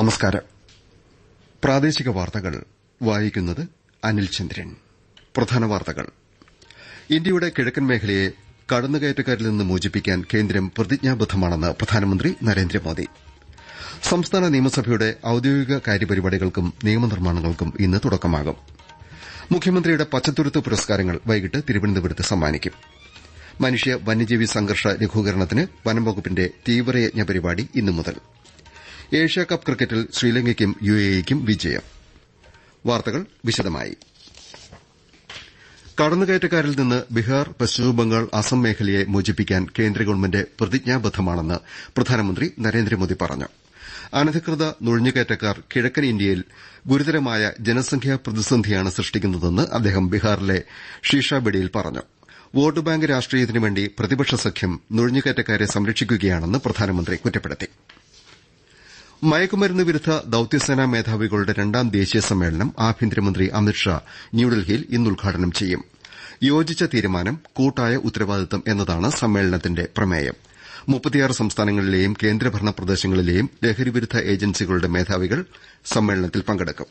നമസ്കാരം. പ്രാദേശിക വാർത്തകൾ വായിക്കുന്നത് അനിൽചന്ദ്രൻ പ്രധാന വാർത്തകൾ. ഇന്ത്യയുടെ കിഴക്കൻ മേഖലയെ കടന്നുകയറ്റക്കാരിൽ നിന്ന് മോചിപ്പിക്കാൻ കേന്ദ്രം പ്രതിജ്ഞാബദ്ധമാണെന്ന് പ്രധാനമന്ത്രി നരേന്ദ്രമോദി. സംസ്ഥാന നിയമസഭയുടെ ഔദ്യോഗിക കാര്യപരിപാടികൾക്കും നിയമനിർമ്മാണങ്ങൾക്കും ഇന്ന് തുടക്കമാകും. മുഖ്യമന്ത്രിയുടെ പച്ചത്തുരുത്ത് പുരസ്കാരങ്ങൾ വൈകിട്ട് തിരുവനന്തപുരത്ത് സമ്മാനിക്കും. മനുഷ്യ വന്യജീവി സംഘർഷ ലഘൂകരണത്തിന് വനംവകുപ്പിന്റെ തീവ്രയജ്ഞ പരിപാടി ഇന്നു മുതൽ. ഏഷ്യാകപ്പ് ക്രിക്കറ്റിൽ ശ്രീലങ്കയ്ക്കും യുഎഇയ്ക്കും വിജയം. വാർത്തകൾ വിശദമായി. കടന്നുകയറ്റക്കാരിൽ നിന്ന് ബീഹാർ പശ്ചിമബംഗാൾ അസം മേഖലയെ മോചിപ്പിക്കാൻ കേന്ദ്ര ഗവൺമെന്റ് പ്രതിജ്ഞാബദ്ധമാണെന്ന് പ്രധാനമന്ത്രി നരേന്ദ്രമോദി പറഞ്ഞു. അനധികൃത നുഴഞ്ഞുകയറ്റക്കാർ കിഴക്കൻ ഇന്ത്യയിൽ ഗുരുതരമായ ജനസംഖ്യാ പ്രതിസന്ധിയാണ് സൃഷ്ടിക്കുന്നതെന്ന് അദ്ദേഹം ബീഹാറിലെ ഷീഷാബെഡിയിൽ പറഞ്ഞു. വോട്ട് ബാങ്ക് രാഷ്ട്രീയത്തിനുവേണ്ടി പ്രതിപക്ഷ സഖ്യം നുഴഞ്ഞുകയറ്റക്കാരെ സംരക്ഷിക്കുകയാണെന്ന് പ്രധാനമന്ത്രി കുറ്റപ്പെടുത്തി. മയക്കുമരുന്ന് വിരുദ്ധ ദൌത്യസേനാ മേധാവികളുടെ രണ്ടാം ദേശീയ സമ്മേളനം ആഭ്യന്തരമന്ത്രി അമിത്ഷാ ന്യൂഡൽഹിയിൽ ഇന്ന് ഉദ്ഘാടനം ചെയ്യും. യോജിച്ച തീരുമാനം കൂട്ടായ ഉത്തരവാദിത്തം എന്നതാണ് സമ്മേളനത്തിന്റെ പ്രമേയം. മുപ്പത്തിയാറ് സംസ്ഥാനങ്ങളിലെയും കേന്ദ്രഭരണ പ്രദേശങ്ങളിലെയും ലഹരിവിരുദ്ധ ഏജൻസികളുടെ മേധാവികൾ സമ്മേളനത്തിൽ പങ്കെടുക്കും.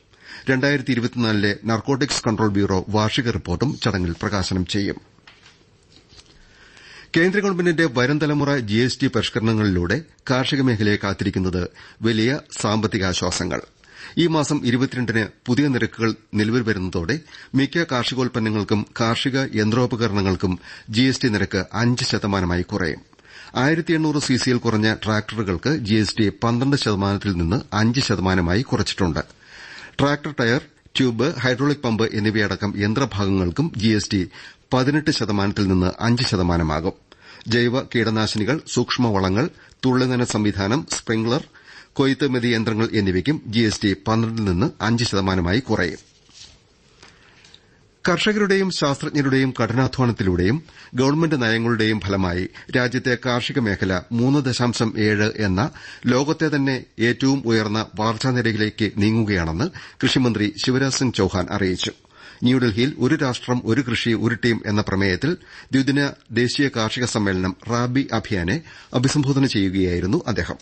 നാർക്കോട്ടിക്സ് കൺട്രോൾ ബ്യൂറോ വാർഷിക റിപ്പോർട്ടും ചടങ്ങിൽ പ്രകാശനം ചെയ്യും. കേന്ദ്ര ഗവൺമെന്റിന്റെ വരും തലമുറ ജിഎസ്ടി പരിഷ്കരണങ്ങളിലൂടെ കാർഷിക മേഖലയെ കാത്തിരിക്കുന്നത് വലിയ സാമ്പത്തികാശ്വാസങ്ങൾ. ഈ മാസം ന് പുതിയ നിരക്കുകൾ നിലവിൽ വരുന്നതോടെ മിക്ക കാർഷികോൽപ്പന്നങ്ങൾക്കും കാർഷിക യന്ത്രോപകരണങ്ങൾക്കും ജിഎസ്ടി നിരക്ക് അഞ്ച് ശതമാനമായി കുറയും. സിസിയിൽ കുറഞ്ഞ ട്രാക്ടറുകൾക്ക് ജിഎസ്ടി പന്ത്രണ്ട് ശതമാനത്തിൽ നിന്ന് അഞ്ച് ശതമാനമായി കുറച്ചിട്ടുണ്ട്. Tractor tyre tube hydraulic pump എന്നിവയടക്കം യന്ത്രഭാഗങ്ങൾക്കും ജിഎസ്ടി പതിനെട്ട് ശതമാനത്തിൽ നിന്ന് അഞ്ച് ശതമാനമാകും. ജൈവ കീടനാശിനികൾ സൂക്ഷ്മവളങ്ങൾ തുള്ളിനന സംവിധാനം സ്പ്രിംഗ്ലർ കൊയ്ത്ത് മെതി യന്ത്രങ്ങൾ എന്നിവയ്ക്കും ജിഎസ്ടി പന്ത്രണ്ടിൽ നിന്ന് അഞ്ച് ശതമാനമായി കുറയും. കർഷകരുടെയും ശാസ്ത്രജ്ഞരുടെയും കഠിനാധ്വാനത്തിലൂടെയും ഗവൺമെന്റ് നയങ്ങളുടെയും ഫലമായി രാജ്യത്തെ കാർഷിക മേഖല മൂന്ന് ദശാംശം ഏഴ് എന്ന ലോകത്തെ തന്നെ ഏറ്റവും ഉയർന്ന വളർച്ചാ നിരക്കിലേക്ക് നീങ്ങുകയാണെന്ന് കൃഷിമന്ത്രി ശിവരാജ് സിംഗ് ചൌഹാൻ അറിയിച്ചു. ന്യൂഡൽഹിയിൽ ഒരു രാഷ്ട്രം ഒരു കൃഷി ഒരു ടീം എന്ന പ്രമേയത്തിൽ ദ്വിദിന ദേശീയ കാർഷിക സമ്മേളനം റാബി അഭിയാനെ അഭിസംബോധന ചെയ്യുകയായിരുന്നു അദ്ദേഹം.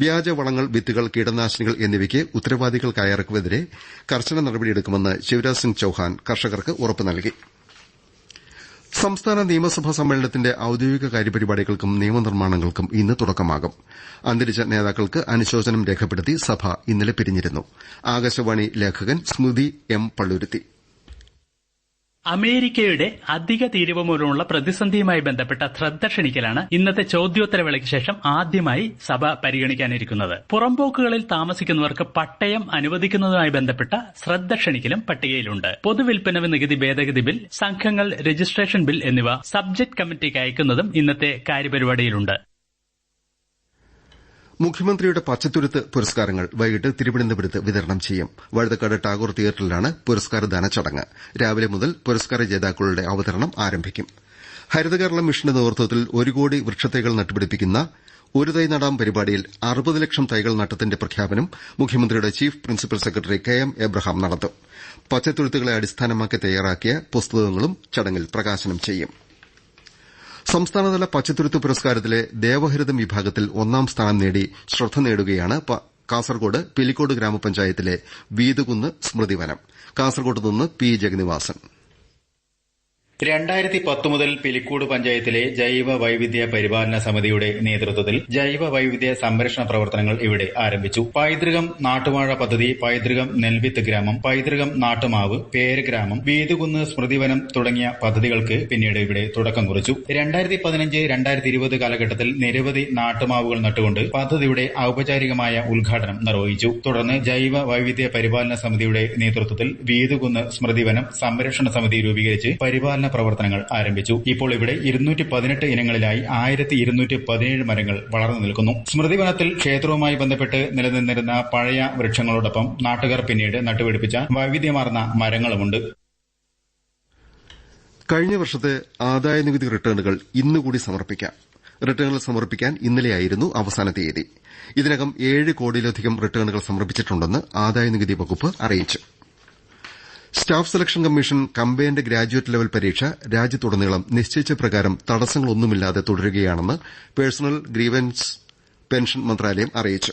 വ്യാജ വളങ്ങൾ വിത്തുകൾ കീടനാശിനികൾ എന്നിവയ്ക്ക് ഉത്തരവാദികൾ കയറക്കുമെതിരെ കർശന നടപടിയെടുക്കുമെന്ന് ശിവരാജ് സിംഗ് ചൌഹാൻ കർഷകർക്ക് ഉറപ്പ് നൽകി. സംസ്ഥാന നിയമസഭാ സമ്മേളനത്തിന്റെ ഔദ്യോഗിക കാര്യപരിപാടികൾക്കും നിയമനിർമ്മാണങ്ങൾക്കും ഇന്ന് തുടക്കമാകും. അന്തരിച്ച നേതാക്കൾക്ക് അനുശോചനം രേഖപ്പെടുത്തി സഭ ഇന്നലെ പിരിഞ്ഞിരുന്നു. ആകാശവാണി ലേഖകൻ സ്മൃതി എം പള്ളുരുത്തി. അമേരിക്കയുടെ അധിക തീരുവ മൂലമുള്ള പ്രതിസന്ധിയുമായി ബന്ധപ്പെട്ട ശ്രദ്ധ ക്ഷണിക്കലാണ് ഇന്നത്തെ ചോദ്യോത്തരവേളയ്ക്ക് ശേഷം ആദ്യമായി സഭ പരിഗണിക്കാനിരിക്കുന്നത്. പുറംപോക്കുകളിൽ താമസിക്കുന്നവർക്ക് പട്ടയം അനുവദിക്കുന്നതുമായി ബന്ധപ്പെട്ട ശ്രദ്ധ ക്ഷണിക്കലും പട്ടികയിലുണ്ട്. പൊതുവിൽപ്പന നികുതി ഭേദഗതി ബിൽ സംഘങ്ങൾ രജിസ്ട്രേഷൻ ബിൽ എന്നിവ സബ്ജക്ട് കമ്മിറ്റിക്ക് അയക്കുന്നതും ഇന്നത്തെ കാര്യപരിപാടിയിലുണ്ട്. മുഖ്യമന്ത്രിയുടെ പച്ചത്തുരുത്ത് പുരസ്കാരങ്ങൾ വൈകിട്ട് തിരുവനന്തപുരത്ത് വിതരണം ചെയ്യും. വഴുതക്കാട് ടാഗോർ തിയേറ്ററിലാണ് പുരസ്കാരദാന ചടങ്ങ് രാവിലെ മുതൽ പുരസ്കാര ജേതാക്കളുടെ അവതരണം ആരംഭിക്കും. ഹരിതകേരളം മിഷന്റെ നേതൃത്വത്തിൽ ഒരു കോടി വൃക്ഷത്തൈകൾ നട്ടുപിടിപ്പിക്കുന്ന ഒരു തൈ നടാം പരിപാടിയിൽ അറുപത് ലക്ഷം തൈകൾ നട്ടത്തിന്റെ പ്രഖ്യാപനം മുഖ്യമന്ത്രിയുടെ chief principal secretary K M Abraham നടത്തും. പച്ചത്തുരുത്തുകളെ അടിസ്ഥാനമാക്കി തയ്യാറാക്കിയ പുസ്തകങ്ങളും ചടങ്ങിൽ പ്രകാശനം ചെയ്യും. സംസ്ഥാനതല പച്ചത്തുരുത്ത് പുരസ്കാരത്തിലെ ദേവഹരിതം വിഭാഗത്തിൽ ഒന്നാം സ്ഥാനം നേടി ശ്രദ്ധ നേടുകയാണ് കാസർകോട് പിലിക്കോട് ഗ്രാമപഞ്ചായത്തിലെ വീതുകുന്ന് സ്മൃതിവനം. കാസർകോട്ട് നിന്ന് പി ജഗന്നിവാസൻ. രണ്ടായിരത്തി പത്ത് മുതൽ പിലിക്കൂട് പഞ്ചായത്തിലെ ജൈവ വൈവിധ്യ പരിപാലന സമിതിയുടെ നേതൃത്വത്തിൽ ജൈവ വൈവിധ്യ സംരക്ഷണ പ്രവർത്തനങ്ങൾ ഇവിടെ ആരംഭിച്ചു. പൈതൃകം നാട്ടുവാഴ പദ്ധതി പൈതൃകം നെൽവിത്ത് ഗ്രാമം പൈതൃകം നാട്ടുമാവ് പേരഗ്രാമം വീതുകുന്ന് സ്മൃതിവനം തുടങ്ങിയ പദ്ധതികൾക്ക് പിന്നീട് ഇവിടെ തുടക്കം കുറിച്ചു. രണ്ടായിരത്തി പതിനഞ്ച് രണ്ടായിരത്തി ഇരുപത് കാലഘട്ടത്തിൽ നിരവധി നാട്ടുമാവുകൾ നട്ടുകൊണ്ട് പദ്ധതിയുടെ ഔപചാരികമായ ഉദ്ഘാടനം നിർവഹിച്ചു. തുടർന്ന് ജൈവ വൈവിധ്യ പരിപാലന സമിതിയുടെ നേതൃത്വത്തിൽ വീതുകുന്ന് സ്മൃതിവനം സംരക്ഷണ സമിതി രൂപീകരിച്ച് പരിപാലന പ്രവർത്തനങ്ങൾ ആരംഭിച്ചു. ഇപ്പോൾ ഇവിടെ ഇരുന്നൂറ്റി പതിനെട്ട് ഇനങ്ങളിലായി ആയിരത്തി ഇരുന്നൂറ്റി പതിനേഴ് മരങ്ങൾ വളർന്നു നിൽക്കുന്നു. സ്മൃതിവനത്തിൽ ക്ഷേത്രവുമായി ബന്ധപ്പെട്ട് നിലനിന്നിരുന്ന പഴയ വൃക്ഷങ്ങളോടൊപ്പം നാട്ടുകാർ പിന്നീട് നട്ടുപിടിപ്പിച്ച വൈവിധ്യമാർന്ന മരങ്ങളുമുണ്ട്. കഴിഞ്ഞ വർഷത്തെ ആദായനികുതി റിട്ടേണുകൾ ഇന്നുകൂടി സമർപ്പിക്കാം. റിട്ടേണുകൾ സമർപ്പിക്കാൻ ഇന്നലെയായിരുന്നു അവസാന തീയതി. ഇതിനകം ഏഴ് കോടിയിലധികം റിട്ടേണുകൾ സമർപ്പിച്ചിട്ടുണ്ടെന്ന് ആദായനികുതി വകുപ്പ് അറിയിച്ചു. Staff selection commission combined graduate level പരീക്ഷ രാജ്യത്തുടനീളം നിശ്ചയിച്ച പ്രകാരം തടസ്സങ്ങളൊന്നുമില്ലാതെ തുടരുകയാണെന്ന് പേഴ്സണൽ ഗ്രീവൻസ് പെൻഷൻ മന്ത്രാലയം അറിയിച്ചു.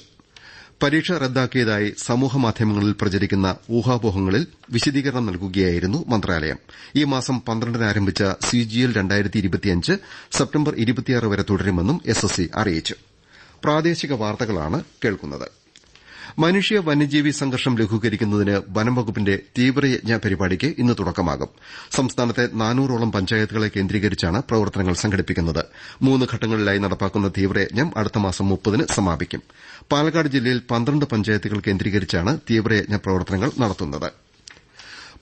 പരീക്ഷ റദ്ദാക്കിയതായി സമൂഹമാധ്യമങ്ങളിൽ പ്രചരിക്കുന്ന ഊഹാപോഹങ്ങളിൽ വിശദീകരണം നൽകുകയായിരുന്നു മന്ത്രാലയം. ഈ മാസം പന്ത്രണ്ടിന് ആരംഭിച്ച സിജിഎൽ സെപ്റ്റംബർ വരെ തുടരുമെന്നും എസ്എസ്സി അറിയിച്ചു. മനുഷ്യ വന്യജീവി സംഘർഷം ലഘൂകരിക്കുന്നതിന് വനംവകുപ്പിന്റെ തീവ്രയജ്ഞ പരിപാടിക്ക് ഇന്ന് തുടക്കമാകും. സംസ്ഥാനത്തെ നാനൂറോളം പഞ്ചായത്തുകളെ കേന്ദ്രീകരിച്ചാണ് പ്രവർത്തനങ്ങൾ സംഘടിപ്പിക്കുന്നത്. മൂന്ന് ഘട്ടങ്ങളിലായി നടപ്പാക്കുന്ന തീവ്രയജ്ഞം അടുത്ത മാസം മുപ്പതിന് സമാപിക്കും. പാലക്കാട് ജില്ലയിൽ പന്ത്രണ്ട് പഞ്ചായത്തുകൾ കേന്ദ്രീകരിച്ചാണ് തീവ്രയജ്ഞ പ്രവർത്തനങ്ങൾ നടത്തുന്നത്.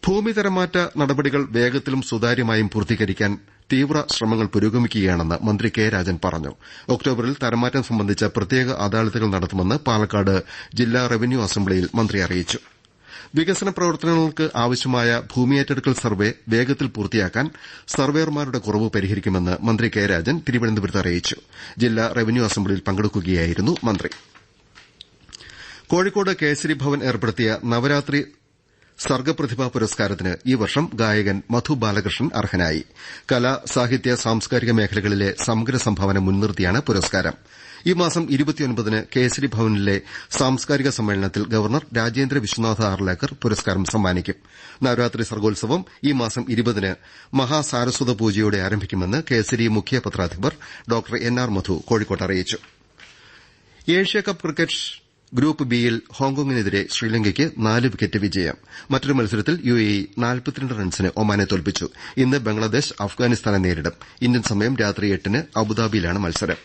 ഭൂമി തരംമാറ്റ നടപടികൾ വേഗത്തിലും സുതാര്യമായും പൂർത്തീകരിക്കാൻ തീവ്ര ശ്രമങ്ങൾ പുരോഗമിക്കുകയാണെന്ന് മന്ത്രി കെ രാജൻ പറഞ്ഞു. ഒക്ടോബറിൽ തരംമാറ്റം സംബന്ധിച്ച പ്രത്യേക അദാലത്തുകൾ നടത്തുമെന്ന് പാലക്കാട് ജില്ലാ റവന്യൂ അസംബ്ലിയിൽ മന്ത്രി അറിയിച്ചു. വികസന പ്രവർത്തനങ്ങൾക്ക് ആവശ്യമായ ഭൂമിയേറ്റെടുക്കൽ സർവേ വേഗത്തിൽ പൂർത്തിയാക്കാൻ സർവേയർമാരുടെ കുറവ് പരിഹരിക്കുമെന്ന് മന്ത്രി കെ രാജൻ തിരുവനന്തപുരത്ത് അറിയിച്ചു. ജില്ലാ റവന്യൂ അസംബ്ലിയിൽ പങ്കെടുക്കുകയായിരുന്നു മന്ത്രി. കോഴിക്കോട് കേസരി ഭവൻ ഏർപ്പെടുത്തിയ നവരാത്രി സർഗപ്രതിഭാ പുരസ്കാരത്തിന് ഈ വർഷം ഗായകൻ മധു ബാലകൃഷ്ണൻ അർഹനായി. കലാ സാഹിത്യ സാംസ്കാരിക മേഖലകളിലെ സമഗ്ര സംഭാവന മുൻനിർത്തിയാണ് പുരസ്കാരം. ഈ മാസം ന് കേസരി ഭവനിലെ സാംസ്കാരിക സമ്മേളനത്തിൽ ഗവർണർ രാജേന്ദ്ര വിശ്വനാഥ ആർലേക്കർ പുരസ്കാരം സമ്മാനിക്കും. നവരാത്രി സർഗോത്സവം ഈ മാസം ന് മഹാസാരസ്വത പൂജയോടെ ആരംഭിക്കുമെന്ന് കേസരി മുഖ്യ പത്രാധിപർ ഡോ എൻ ആർ മധു കോഴിക്കോട്ട് അറിയിച്ചു. ഏഷ്യാകപ്പ് ക്രിക്കറ്റ് ഗ്രൂപ്പ് ബിയിൽ ഹോങ്കോങ്ങിനെതിരെ ശ്രീലങ്കയ്ക്ക് നാല് വിക്കറ്റ് വിജയം. മറ്റൊരു മത്സരത്തിൽ യുഎഇ റൺസിന് ഒമാനെ തോൽപ്പിച്ചു. ഇന്ന് ബംഗ്ലാദേശ് അഫ്ഗാനിസ്ഥാനെ നേരിടും. ഇന്ത്യൻ സമയം രാത്രി എട്ടിന് അബുദാബിയിലാണ് മത്സരം.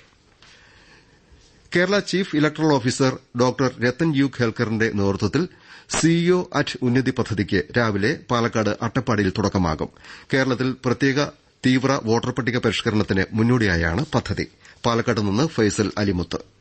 Kerala chief electoral officer doctor Rathan U ഖേൽക്കറിന്റെ നേതൃത്വത്തിൽ സിഇഒ അറ്റ് ഉന്നതി പദ്ധതിക്ക് രാവിലെ പാലക്കാട് അട്ടപ്പാടിയിൽ തുടക്കമാകും. കേരളത്തിൽ പ്രത്യേക തീവ്ര വോട്ടർ പട്ടിക പരിഷ്കരണത്തിന് മുന്നോടിയായാണ് പദ്ധതി. പാലക്കാട് നിന്ന് ഫൈസൽ അലിമുത്ത്.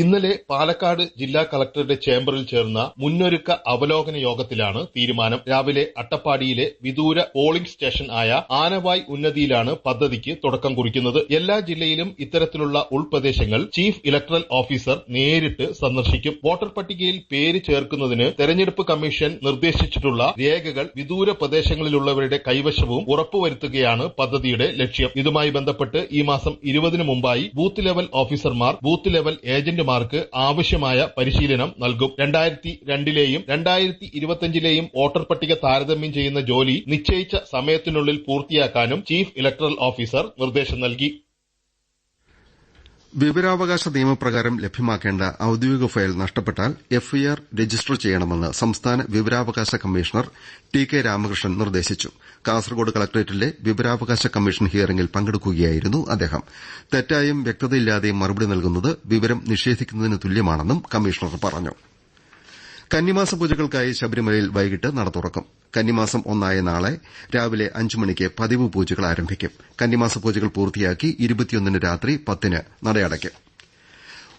ഇന്നലെ പാലക്കാട് ജില്ലാ കളക്ടറുടെ ചേംബറിൽ ചേർന്ന മുന്നൊരുക്ക അവലോകന യോഗത്തിലാണ് തീരുമാനം. രാവിലെ അട്ടപ്പാടിയിലെ വിദൂര പോളിംഗ് സ്റ്റേഷൻ ആയ ആനവായ് ഉന്നതിയിലാണ് പദ്ധതിക്ക് തുടക്കം കുറിക്കുന്നത്. എല്ലാ ജില്ലയിലും ഇത്തരത്തിലുള്ള ഉൾപ്രദേശങ്ങൾ ചീഫ് ഇലക്ടറൽ ഓഫീസർ നേരിട്ട് സന്ദർശിക്കും. വോട്ടർ പട്ടികയിൽ പേര് ചേർക്കുന്നതിന് തെരഞ്ഞെടുപ്പ് കമ്മീഷൻ നിർദ്ദേശിച്ചിട്ടുള്ള രേഖകൾ വിദൂര പ്രദേശങ്ങളിലുള്ളവരുടെ കൈവശവും ഉറപ്പുവരുത്തുകയാണ് പദ്ധതിയുടെ ലക്ഷ്യം. ഇതുമായി ബന്ധപ്പെട്ട് ഈ മാസം ഇരുപതിന് മുമ്പായി ബൂത്ത് ലെവൽ ഓഫീസർമാർ ബൂത്ത് ലെവൽ ഏജന്റ് മാർക്ക് ആവശ്യമായ പരിശീലനം നൽകും. രണ്ടായിരത്തി രണ്ടിലെയും രണ്ടായിരത്തി ഇരുപത്തിയഞ്ചിലെയും വോട്ടർ പട്ടിക താരതമ്യം ചെയ്യുന്ന ജോലി നിശ്ചയിച്ച സമയത്തിനുള്ളിൽ പൂർത്തിയാക്കാനും ചീഫ് ഇലക്ടറൽ ഓഫീസർ നിർദ്ദേശം നൽകി. വിവരാവകാശ നിയമപ്രകാരം ലഭ്യമാക്കേണ്ട ഔദ്യോഗിക ഫയൽ നഷ്ടപ്പെട്ടാൽ എഫ്ഐആർ രജിസ്റ്റർ ചെയ്യണമെന്ന് സംസ്ഥാന വിവരാവകാശ കമ്മീഷണർ ടി കെ രാമകൃഷ്ണൻ നിർദ്ദേശിച്ചു. കാസർകോട് കളക്ടറേറ്റിലെ വിവരാവകാശ കമ്മീഷൻ ഹിയറിംഗിൽ പങ്കെടുക്കുകയായിരുന്നു അദ്ദേഹം. തെറ്റായും വ്യക്തതയില്ലാതെയും മറുപടി നൽകുന്നത് വിവരം നിഷേധിക്കുന്നതിന് തുല്യമാണെന്നും കമ്മീഷണർ പറഞ്ഞു. കന്നിമാസ പൂജകൾക്കായി ശബരിമലയിൽ വൈകിട്ട് നട തുറക്കും. കന്നിമാസം ഒന്നായ നാളെ രാവിലെ അഞ്ചു മണിക്ക് പതിവ് പൂജകൾ ആരംഭിക്കും. കന്നിമാസ പൂജകൾ പൂർത്തിയാക്കി ഇരുപത്തിയൊന്നിന് രാത്രി പത്തിന് നടയടയ്ക്കും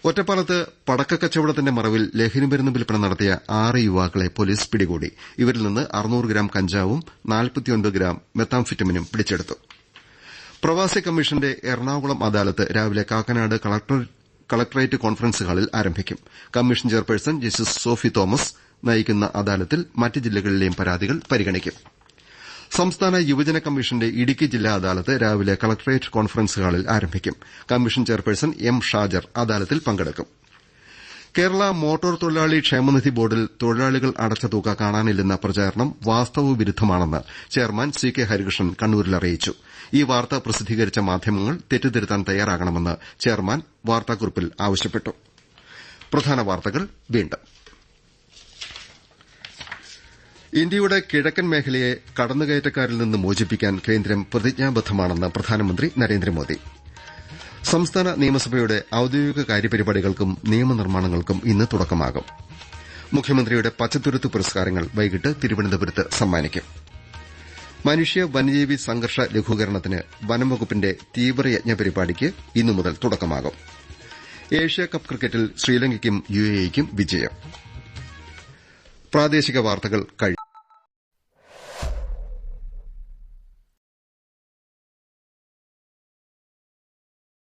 ഒറ്റപ്പാലത്ത് പടക്കക്കച്ചവടത്തിന്റെ മറവിൽ ലഹരിമരുന്ന് വിൽപ്പന നടത്തിയ ആറ് യുവാക്കളെ പോലീസ് പിടികൂടി. ഇവരിൽ നിന്ന് അറുന്നൂറ് ഗ്രാം കഞ്ചാവും നാൽപ്പത്തിയൊൻപത് ഗ്രാം മെത്താംഫിറ്റമിനും പിടിച്ചെടുത്തു. പ്രവാസി കമ്മീഷന്റെ എറണാകുളം അദാലത്ത് രാവിലെ കാക്കനാട് കളക്ടറേറ്റ് കോൺഫറൻസ് ഹാളിൽ ആരംഭിക്കും. Commission chairperson justice Sophy Thomas നയിക്കുന്ന അദാലത്തിൽ മറ്റ് ജില്ലകളിലെയും പരാതികൾ പരിഗണിക്കും. സംസ്ഥാന യുവജന കമ്മീഷന്റെ ഇടുക്കി ജില്ലാ അദാലത്ത് രാവിലെ കളക്ടറേറ്റ് കോൺഫറൻസ് ഹാളിൽ ആരംഭിക്കും. കമ്മീഷൻ ചെയർപേഴ്സൺ എം ഷാജർ അദാലത്തിൽ പങ്കെടുക്കും. കേരള മോട്ടോർ തൊഴിലാളി ക്ഷേമനിധി ബോർഡിൽ തൊഴിലാളികൾ അടച്ച തുക കാണാനില്ലെന്ന പ്രചാരണം വാസ്തവ വിരുദ്ധമാണെന്ന് ചെയർമാൻ സി കെ ഹരികൃഷ്ണൻ കണ്ണൂരിൽ അറിയിച്ചു. ഈ വാർത്ത പ്രസിദ്ധീകരിച്ച മാധ്യമങ്ങൾ തെറ്റുതിരുത്താൻ തയ്യാറാകണമെന്ന് ചെയർമാൻ വാർത്താക്കുറിപ്പിൽ ആവശ്യപ്പെട്ടു. ഇന്ത്യയുടെ കിഴക്കൻ മേഖലയെ കടന്നുകയറ്റക്കാരിൽ നിന്ന് മോചിപ്പിക്കാൻ കേന്ദ്രം പ്രതിജ്ഞാബദ്ധമാണെന്ന് പ്രധാനമന്ത്രി നരേന്ദ്രമോദി. സംസ്ഥാന നിയമസഭയുടെ ഔദ്യോഗിക കാര്യപരിപാടികൾക്കും നിയമനിർമ്മാണങ്ങൾക്കും ഇന്ന് തുടക്കമാകും. മുഖ്യമന്ത്രിയുടെ പച്ചത്തുരുത്ത് പുരസ്കാരങ്ങൾ വൈകിട്ട് തിരുവനന്തപുരത്ത് സമ്മാനിക്കും. മനുഷ്യ വന്യജീവി സംഘർഷ ലഘൂകരണത്തിന് വനംവകുപ്പിന്റെ തീവ്രയജ്ഞ പരിപാടിക്ക് ഇന്നു മുതൽ തുടക്കമാകും. ഏഷ്യാകപ്പ് ക്രിക്കറ്റിൽ ശ്രീലങ്കയ്ക്കും യുഎഇക്കും വിജയം.